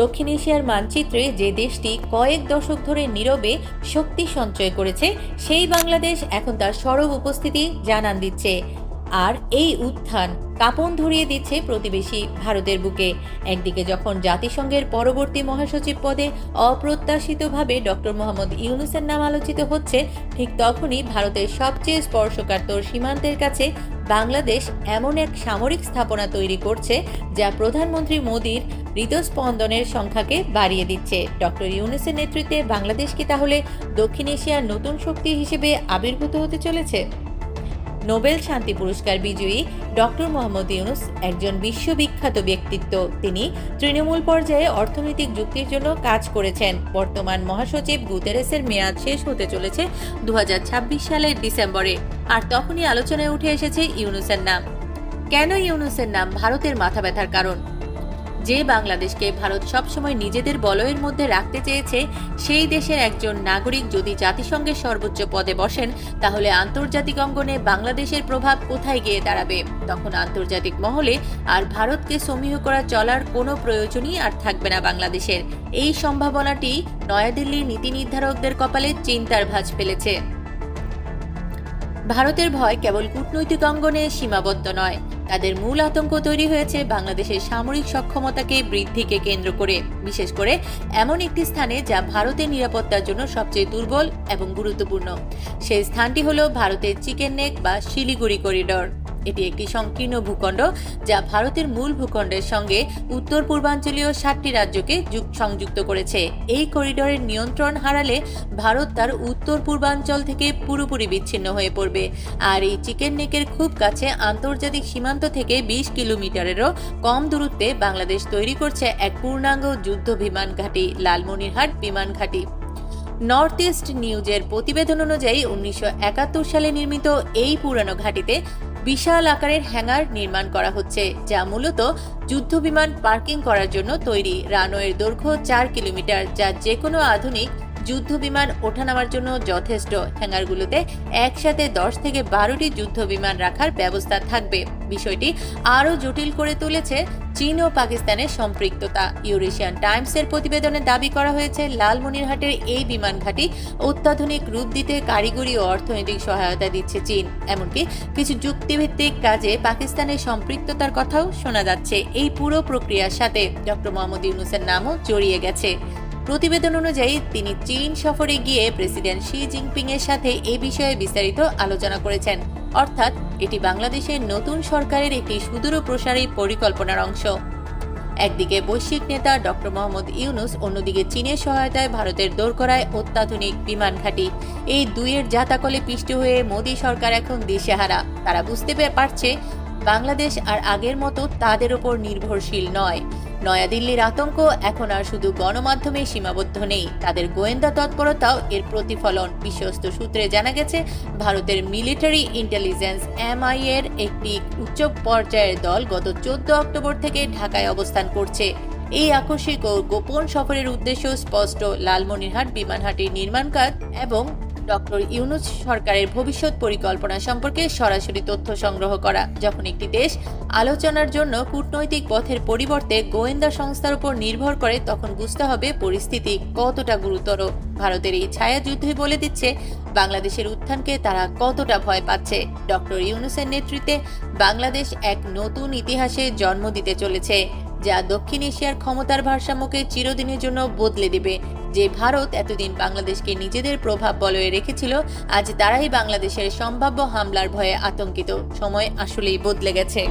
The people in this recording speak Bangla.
দক্ষিণ এশিয়ার মানচিত্রে যে দেশটি কয়েক দশক ধরে নীরবে শক্তি সঞ্চয় করেছে, সেই বাংলাদেশ এখন তার সরব উপস্থিতি জানান দিচ্ছে। আর এই উত্থান কাঁপন ধরিয়ে দিচ্ছে প্রতিবেশী ভারতের বুকে। একদিকে যখন জাতিসংঘের পরবর্তী মহাসচিব পদে অপ্রত্যাশিতভাবে ডক্টর মোহাম্মদ ইউনুসের নাম আলোচিত হচ্ছে, ঠিক তখনই ভারতের সবচেয়ে স্পর্শকাতর সীমান্তের কাছে বাংলাদেশ এমন এক সামরিক স্থাপনা তৈরি করছে, যা প্রধানমন্ত্রী মোদীর হৃদস্পন্দনের সংখ্যাকে বাড়িয়ে দিচ্ছে। ডক্টর ইউনুসের নেতৃত্বে বাংলাদেশ কি তাহলে দক্ষিণ এশিয়ার নতুন শক্তি হিসেবে আবির্ভূত হতে চলেছে? নোবেল শান্তি পুরস্কার বিজয়ী ডক্টর মোহাম্মদ ইউনুস একজন বিশ্ববিখ্যাত ব্যক্তিত্ব। তিনি তৃণমূল পর্যায়ে অর্থনৈতিক যুক্তির জন্য কাজ করেছেন। বর্তমান মহাসচিব গুতেরেসের মেয়াদ শেষ হতে চলেছে দু হাজার ছাব্বিশ সালের ডিসেম্বরে। আর তখনই আলোচনায় উঠে এসেছে ইউনুসের নাম। কেন ইউনুসের নাম ভারতের মাথা ব্যথার কারণ? যে বাংলাদেশকে ভারত সবসময় নিজেদের বলয়ের মধ্যে রাখতে চেয়েছে, সেই দেশের একজন নাগরিক যদি জাতিসংঘের সর্বোচ্চ পদে বসেন, তাহলে আন্তর্জাতিক অঙ্গনে বাংলাদেশের প্রভাব কোথায় গিয়ে দাঁড়াবে? তখন আন্তর্জাতিক মহলে আর ভারতকে সমীহ করা চলার কোনো প্রয়োজনই আর থাকবে না বাংলাদেশের। এই সম্ভাবনাটি নয়াদিল্লির নীতি নির্ধারকদের কপালে চিন্তার ভাঁজ ফেলেছে। ভারতের ভয় কেবল কূটনৈতিক অঙ্গনে সীমাবদ্ধ নয় তাদের মূল আতঙ্ক তৈরি হয়েছে বাংলাদেশের সামরিক সক্ষমতাকে বৃদ্ধিকে কেন্দ্র করে, বিশেষ করে এমন একটি স্থানে যা ভারতের নিরাপত্তার জন্য সবচেয়ে দুর্বল এবং গুরুত্বপূর্ণ। সেই স্থানটি হল ভারতের চিকেন নেক বা শিলিগুড়ি করিডর। এটি একটি সংকীর্ণ ভূখণ্ড যা ভারতের মূল ভূখণ্ডের সঙ্গে উত্তর পূর্বাঞ্চলীয় সাতটি রাজ্যকে সংযুক্ত করেছে। এই করিডোরের নিয়ন্ত্রণ হারালে ভারত তার উত্তর পূর্বাঞ্চল থেকে পুরোপুরি বিচ্ছিন্ন হয়ে পড়বে। আর এই চিকেন নেকের খুব কাছে আন্তর্জাতিক সীমান্ত থেকে বিশ কিলোমিটারেরও কম দূরত্বে বাংলাদেশ তৈরি করছে এক পূর্ণাঙ্গ যুদ্ধ বিমান ঘাঁটি, লালমনিরহাট বিমান ঘাঁটি। নর্থ ইস্ট নিউজের প্রতিবেদন অনুযায়ী উনিশশো একাত্তর সালে নির্মিত এই পুরানো ঘাঁটিতে বিশাল আকারের হ্যাঙ্গার নির্মাণ করা হচ্ছে, যা মূলত যুদ্ধ বিমান পার্কিং করার জন্য তৈরি। রানওয়ের দৈর্ঘ্য চার কিলোমিটার, যা যে কোনো আধুনিক যুদ্ধ বিমান ওঠানামার জন্য যথেষ্ট। হ্যাঙ্গারগুলোতে একসাথে দশ থেকে বারোটি যুদ্ধ বিমান রাখার ব্যবস্থা থাকবে। বিষয়টি আরও জটিল করে তুলেছে চীন ও পাকিস্তানের সম্পৃক্ততা। ইউরেশিয়ান টাইমসের প্রতিবেদনে দাবি করা হয়েছে, লালমনিরহাটের এই বিমান ঘাঁটি অত্যাধুনিক রূপ দিতে কারিগরি ও অর্থনৈতিক সহায়তা দিচ্ছে চীন। এমনকি কিছু যুক্তিভিত্তিক কাজে পাকিস্তানের সম্পৃক্ততার কথাও শোনা যাচ্ছে এই পুরো প্রক্রিয়ার সাথে। ডক্টর মোহাম্মদ ইউনুসের নামও জড়িয়ে গেছে। প্রতিবেদন অনুযায়ী তিনি চীন সফরে গিয়ে প্রেসিডেন্ট শি জিনপিং এর সাথে এ বিষয়ে বিস্তারিত আলোচনা করেছেন। অর্থাৎ, এটি বাংলাদেশের নতুন সরকারের একটি সুদূর প্রসারী পরিকল্পনার অংশ। একদিকে বৈশ্বিক নেতা ডক্টর মোহাম্মদ ইউনুস, অন্যদিকে চীনের সহায়তায় ভারতের দোরগড়ায় অত্যাধুনিক বিমান ঘাঁটি। এই দুইয়ের জাতাকলে পিষ্ট হয়ে মোদী সরকার এখন দিশেহারা। তারা বুঝতে পারছে বাংলাদেশ আর আগের মতো তাদের ওপর নির্ভরশীল নয়। নয়াদিল্লির আতঙ্ক এখন আর শুধু গণমাধ্যমে সীমাবদ্ধ নেই। তাদের গোয়েন্দা তৎপরতাও এর প্রতিফলন, বিশ্বস্ত সূত্রে জানা গেছে, ভারতের মিলিটারি ইন্টেলিজেন্স এমআই এর একটি উচ্চ পর্যায়ের দল গত চোদ্দ অক্টোবর থেকে ঢাকায় অবস্থান করছে। এই আকস্মিক ও গোপন সফরের উদ্দেশ্য স্পষ্ট, লালমনিরহাট বিমানহাটির নির্মাণ কাজ এবং ডক্টর ইউনুস সরকারের ভবিষ্যৎ পরিকল্পনা সম্পর্কে সরাসরি তথ্য সংগ্রহ করা। যখন একটি দেশ আলোচনার জন্য কূটনৈতিক পথের পরিবর্তে গোয়েন্দা সংস্থার উপর নির্ভর করে, তখন বুঝতে হবে পরিস্থিতি কতটা গুরুতর। ভারতের এই ছায়াযুদ্ধই বলে দিচ্ছে, বাংলাদেশের উত্থানকে তারা কতটা ভয় পাচ্ছে। ডক্টর ইউনুসের নেতৃত্বে বাংলাদেশ এক নতুন ইতিহাসে জন্ম দিতে চলেছে, যা দক্ষিণ এশিয়ার ক্ষমতার ভারসাম্যকে চিরদিনের জন্য বদলে দেবে। যে ভারত এতদিন বাংলাদেশকে নিজেদের প্রভাব বলয়ে রেখেছিল, আজ তারাই বাংলাদেশের সম্ভাব্য হামলার ভয়ে আতঙ্কিত। সময় আসলেই বদলে গেছে।